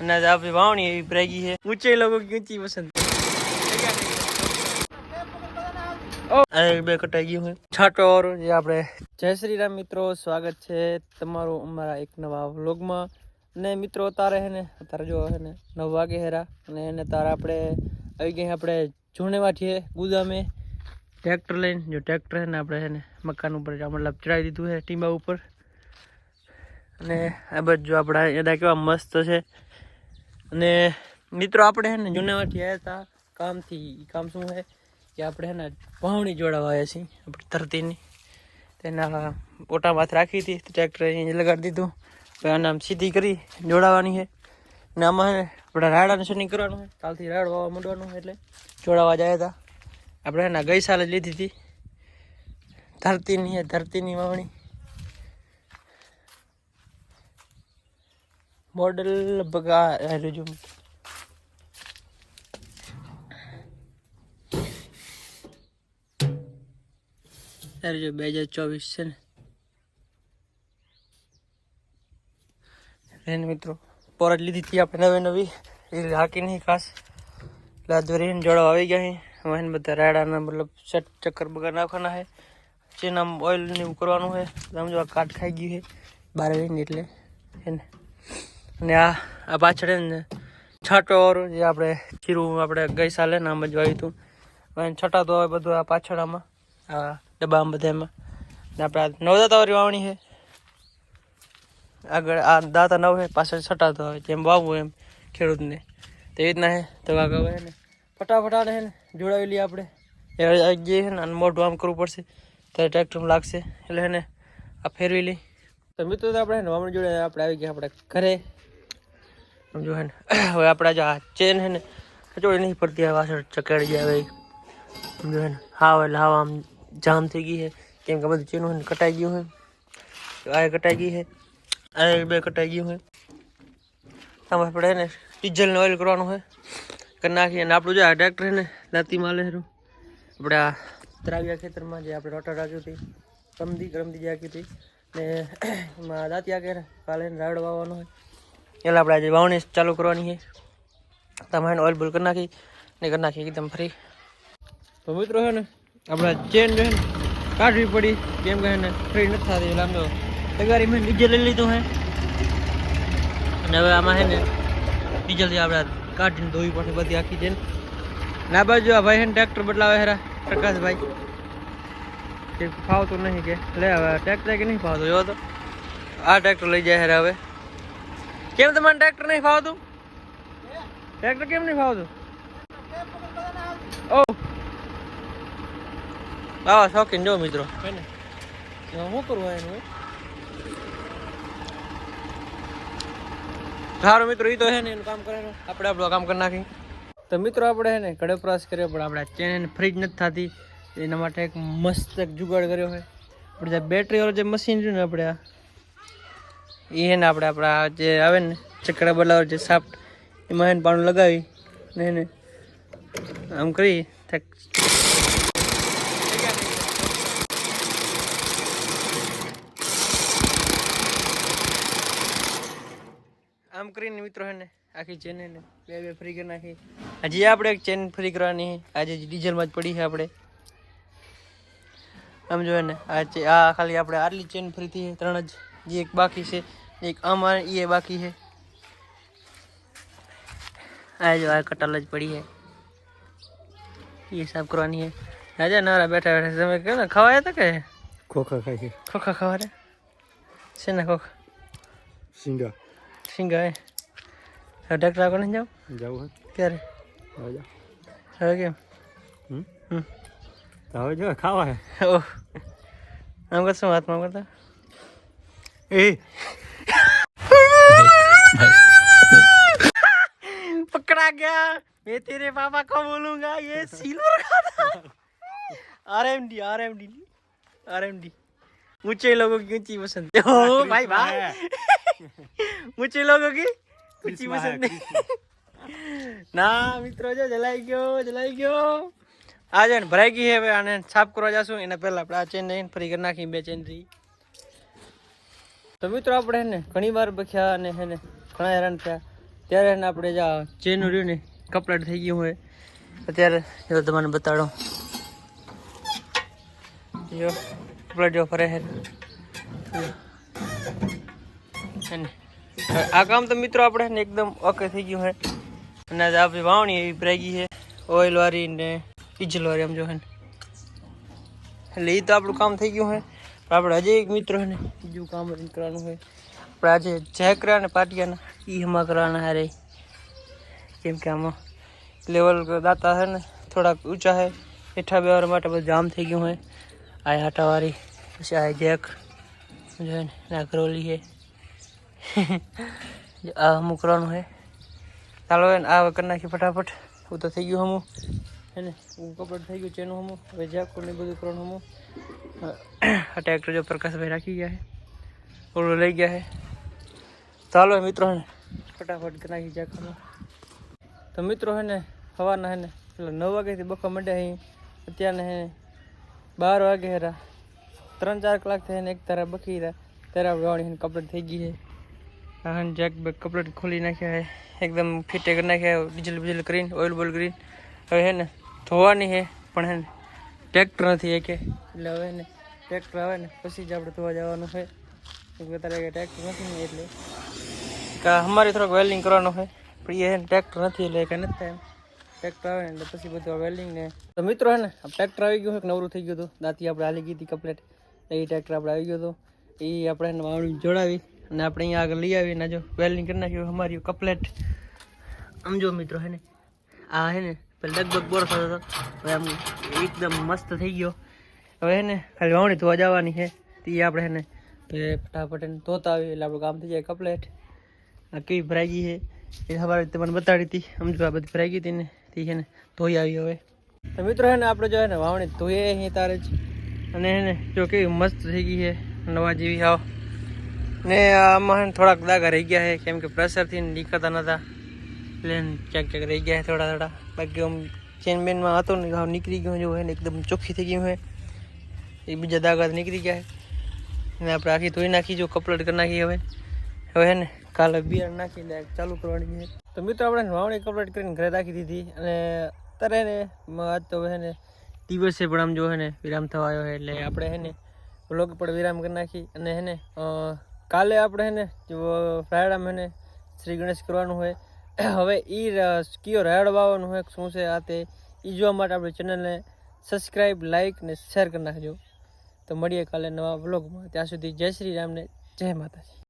અને આપણી વાવણી એવી પ્રેગી છે. ઊંચે લોકો ઊંચી પસંદ. બે કટાઈ ગયું હોય. છાંટો જે આપણે. જય શ્રી રામ મિત્રો, સ્વાગત છે તમારું અમારા એક નવા વ્લોગમાં. ને મિત્રો, તારે હે ને, તારે જો હે ને, નવ વાગે હેરા. અને એને તારે આપણે આવી ગઈ આપણે જૂનેવા છીએ ગુદામે. ટ્રેક્ટર લઈને, જો ટ્રેક્ટર છે ને, આપણે છે ને, મકાન ઉપર મતલબ ચડાવી દીધું છે ટીંબા ઉપર. અને આ બધું આપણા, એના કેવા મસ્ત છે. અને મિત્રો, આપણે હે ને જૂનાવાથી આવ્યા હતા કામથી. કામ શું છે? કે આપણે હે ને વાવણી જોડાવા આવ્યા છીએ, આપણી ધરતીની. તેના ઓટા માથ રાખી હતી ટ્રેક્ટર લગાડી દીધું. હવે આને આમ સીધી કરી જોડાવાની છે. અને આમાં આપણે રાડાનું શનિ કરવાનું છે. કાલથી રાડ વાવવા માંડવાનું એટલે જોડાવા જાય હતા આપણે એના ગઈ સાલ જ લીધી હતી. ધરતીની ધરતીની વાવણી. મોડલ લગભગ આ રહ્યું જો ત્યારે જો બે હજાર ચોવીસ છે ને. રેન મિત્રો પર જ લીધી હતી આપણે નવી નવી. એ હાકી નહીં ખાસ. એટલે આ દોરીને જોડવા આવી ગયા છે. હવે બધા રાડાના મતલબ સેટ ચક્કર બગર નાખવાના છે. ચેનામ ઓઇલ ને એવું કરવાનું છે. સમજો આ કાટ ખાઈ ગયું છે. બાર રહીને એટલે એને અને આ આ પાછળ ને છાંટો જે આપણે ચીરું આપણે ગઈ સાલે ને આમ જ વાવ્યું હતું. છટાતું આવે બધું આ પાછળ આમાં આ ડબ્બામાં બધામાં. ને આપણે આ નવદાતાવાળી વાવણી છે. આગળ આ દાતા નવ છે, પાછળ છટાતો હોય જેમ વાવવું એમ ખેડૂતને. તેવી રીતના છે, તો આગળ હવે ને ફટાફટ આને છે ને જોડાવી લઈએ આપણે. એ જઈએ છે ને મોઢું આમ કરવું પડશે. ત્યારે ટ્રેક્ટરમાં લાગશે. એટલે છે ને આ ફેરવી લઈ તો મિત્રો આપણે વાવણી જોડે આપણે આવી ગયા આપણે ઘરે. સમજો હે હવે આપણા જે આ ચેન છે ને કચોડી નહીં પડતી, આ વાસણ ચકેડી જાય સમજો હે ને, હાવ એટલે હાવ આમ જામ થઈ ગઈ છે કેમ કે બધું ચેનું છે ને કટાઈ ગયું હે. આ કટાઈ ગઈ છે આ બે કટાઈ ગયું હે. આમ આપણે ને, ડીઝલને ઓઇલ કરવાનું હે. કરી નાખીએ અને આપણું જે આ ટ્રેક્ટર છે ને, દાંતી માલે હેરું આપણે આ ત્રાવ્યા ખેતરમાં જે આપણે રોટર રાખ્યું હતી ગમતી રમદી જે આખી હતી, ને એમાં દાંતી આગે ને કાલે એને વાવવાનો હોય. એટલે આપણે આજે વાવણી ચાલુ કરવાની છે. તમારે ઓઇલ બોલ કરી નાખી ને કરી નાખી એકદમ ફ્રી તો મિત્રો છે ને, આપણે ચેન છે કાઢવી પડી. કેમ કે ને ફ્રી નથી થતી, એટલે આમ તો તગારી મેં ડીઝલ લઈ લીધું હે. અને હવે આમાં છે ને ડીઝલથી આપણે કાઢીને ધોવી પડશે બધી આખી ચેન ના બાજુ આ ભાઈ ને ટ્રેક્ટર બદલાવે હેરા પ્રકાશભાઈ. ફાવતું નહીં કે. લે હવે ટ્રેક્ટર કે નહીં ફાવતું? એવો તો આ ટ્રેક્ટર લઈ જાય હેરા હવે. કેમ તમારે ટ્રેક્ટર નહીં ફાવતું? ટ્રેક્ટર કેમ નહીં ફાવતું? ઓ. આવા શોખીન જો મિત્રો. શું કરવું એનું? સારું મિત્રો એ તો છે ને એનું કામ કરે આપણે આપણું કામ કરી નાખી તો મિત્રો આપણે છે ને કડે પ્રયાસ કર્યો પણ આપણે ચેન ફ્રીજ નથી થતી. એના માટે એક મસ્ત જુગાડ કર્યો હોય આપણે જે બેટરીવાળું જે મશીન રહ્યું ને આપણે આ એ ને આપણે આપણા જે આવે ને ચકડા બદલાવ જે સાફ્ટ એમાં એને પાણું લગાવી ને એને આમ કરી આમ કરીને મિત્રો હે ને આખી ચેન ને બે બે ફ્રી કરી નાખી. હજી આપણે એક ચેન ફ્રી કરવાની આજે ડીઝલમાં જ પડી છે આપણે. આમ જોઈએ ને, આ ખાલી આપણે આટલી ચેન ફ્રી થઈ ત્રણ જ. જે એક બાકી છે એક આમાં એ બાકી છે આ જો આ કટાલ જ પડી છે એ સાફ કરવાની છે રાજા નવરા બેઠા બેઠા તમે કહો ને ખવાયા હતા કે ખોખા ખાય છે ખોખા ખવારે શેના ખોખા સિંગા સિંગા હે હવે ડૉક્ટર આગળ નહીં જાઓ જવું ક્યારે હોય રાજા હવે કેમ હમ હમ તો હવે જો ખાવા હે ઓહ આમ કરશો હાથમાં કરતા એ पकड़ा गया मैं तेरे पापा को बोलूंगा ये सिल्वर का था आरएमडी आरएमडी आरएमडी ऊंचे लोगों की ऊंची पसंद है ओ भाई भाई ऊंचे लोगों की ऊंची પસંદ ના મિત્રો જો જલાઈ ગયો જલાઈ ગયો આ છે ને ભરાઈ ગઈ છે હવે આને સાફ કરવા જશું એના પહેલા આપણે આ ચેન લઈને ફરી કરી નાખી બે ચેન રહી તો મિત્રો આપણે હે ને ઘણી વાર બખ્યા અને હે ને ઘણા હેરાન થયા. ત્યારે એને આપણે જે ચેનું રહ્યું ને કપડાટ થઈ ગયું હોય. અત્યારે જો તમને બતાડો. જો કપડાટ જો ફરે હે આ કામ તો મિત્રો આપણે ને એકદમ ઓકે થઈ ગયું છે અને આપણી વાવણી એવી ભરાઈ છે. ઓઇલ વાળી ને ડીઝલ વાળી, આમ જો હે એટલે એ તો આપણું કામ થઈ ગયું છે આપણે હજી એક મિત્ર છે ને, બીજું કામ કરવાનું હોય. આપણે આજે ઝેકરા ને પાટિયાના એ હમા કરવાના હારે. કેમ કે આમાં લેવલ દાતા છે ને, થોડાક ઊંચા છે. હેઠા બેવાર માટે બધું જામ થઈ ગયું હોય. આ હાટાવાળી, પછી આ જેક જો ને આ છે. આ અમુક કરવાનું હોય. ચાલો આ કરી નાખી ફટાફટ. હું તો થઈ ગયું હમું. હે ને? કપડ થઈ ગયું છે એનું હમું? હવે જેક બધું કરવાનું હમું. આ ટ્રેક્ટર જો પ્રકાશભાઈ રાખી ગયા છે ઓલું લઈ ગયા છે ચાલો મિત્રો હે ફટાફટ નાખી જેક તો મિત્રો હે ને, સવારના હે ને પેલા નવ વાગ્યાથી બખા મંડ્યા અહીં અત્યારને હે બાર વાગે હેરા ત્રણ ચાર કલાક થઈ એક તારા બખી રહ્યા. ત્યારે આપણે વાણી કપલેટ થઈ ગઈ છે હા જેક બેક કપલેટ ખોલી નાખ્યા એકદમ ફિટે કરી નાખ્યા ડીઝલ બીજલ કરીને, ઓઇલ બોઇલ કરીને. હવે હે ને ધોવાની છે પણ એને ટ્રેક્ટર નથી એકે. એટલે હવે ને ટ્રેક્ટર આવે ને પછી જ આપણે ધોવા જવાનું છે. અત્યારે કે ટ્રેક્ટર નથી ને એટલે. કા અમારે થોડોક વેલ્ડિંગ કરવાનું હોય પણ એ ટ્રેક્ટર નથી એટલે કે નથી થાય એમ. ટ્રેક્ટર આવે ને એટલે પછી બધું વેલ્ડિંગ ને. તો મિત્રો હે ને ટ્રેક્ટર આવી ગયું છે કે નવરું થઈ ગયું હતું. દાંતી આપણે હાલી ગઈ હતી કમ્પ્લેટ એ ટ્રેક્ટર આપણે આવી ગયું હતું. એ આપણે એને વાવણી જોડાવી અને આપણે અહીંયા આગળ લઈ આવીને જો વેલ્ડિંગ કરી નાખ્યું અમારી કપલેટ આમ જો મિત્રો હે ને આ હે ને પેલા લગભગ બોર થતો હતો. હવે આમ એકદમ મસ્ત થઈ ગયો. હવે હે ને, ખાલી વાવણી ધોવા જવાની છે. તે આપણે હે ને ફટાફટ એને ધોતા આવી એટલે આપણું કામ થઈ જાય કપલેટ આ કેવી ભરાઈ ગઈ છે? એ સવારે તમને બતાડી હતી. સમજો, આ બધી ભરાઈ ગઈ હતી ને, તે છે ને, ધોઈ આવી હવે. તો મિત્રો હે ને, આપણે જો હે ને, વાવણી ધોઈએ અહીં તારે જ. અને હે ને, જો કેવી મસ્ત થઈ ગઈ છે. નવા જેવી આવ ને આમાં થોડાક દાગા રહી ગયા છે. કેમ કે પ્રેશરથી નીકળતા નહોતા એટલે હે ને ક્યાંક ક્યાંક રહી ગયા છે થોડા થોડા. બાકી આમ ચેન બેનમાં હતો ને ઘાવ નીકળી ગયો જો ને એકદમ ચોખ્ખી થઈ ગયું હોય એ બીજા દાગા નીકળી ગયા છે ને આપણે આખી ધોઈ નાખી, જો કપલેટ કરી નાખી હવે. હવે ને કાલે બિયારણ નાખી direct ચાલુ કરવાની છે. તો મિત્રો આપણે વાવણી કમ્પ્લીટ કરીને ઘરે રાખી દીધી અને અત્યારે ને આજ તો હે ને દિવસે પણ આમ જો હે ને વિરામ થવા આવ્યો છે એટલે આપણે હે ને વ્લોગ પણ વિરામ કરી નાખી અને હે ને કાલે આપણે હે ને ફ્રાયડામાં હે ને શ્રી ગણેશ કરવાનું હોય. હવે એ કયો રાયડ હોય શું છે, આ તે એ જોવા માટે આપણી ચેનલને સબસ્ક્રાઈબ લાઇક ને શેર કરી નાખજો. તો મળીએ કાલે નવા વ્લોગમાં ત્યાં સુધી જય શ્રી રામને જય માતાજી.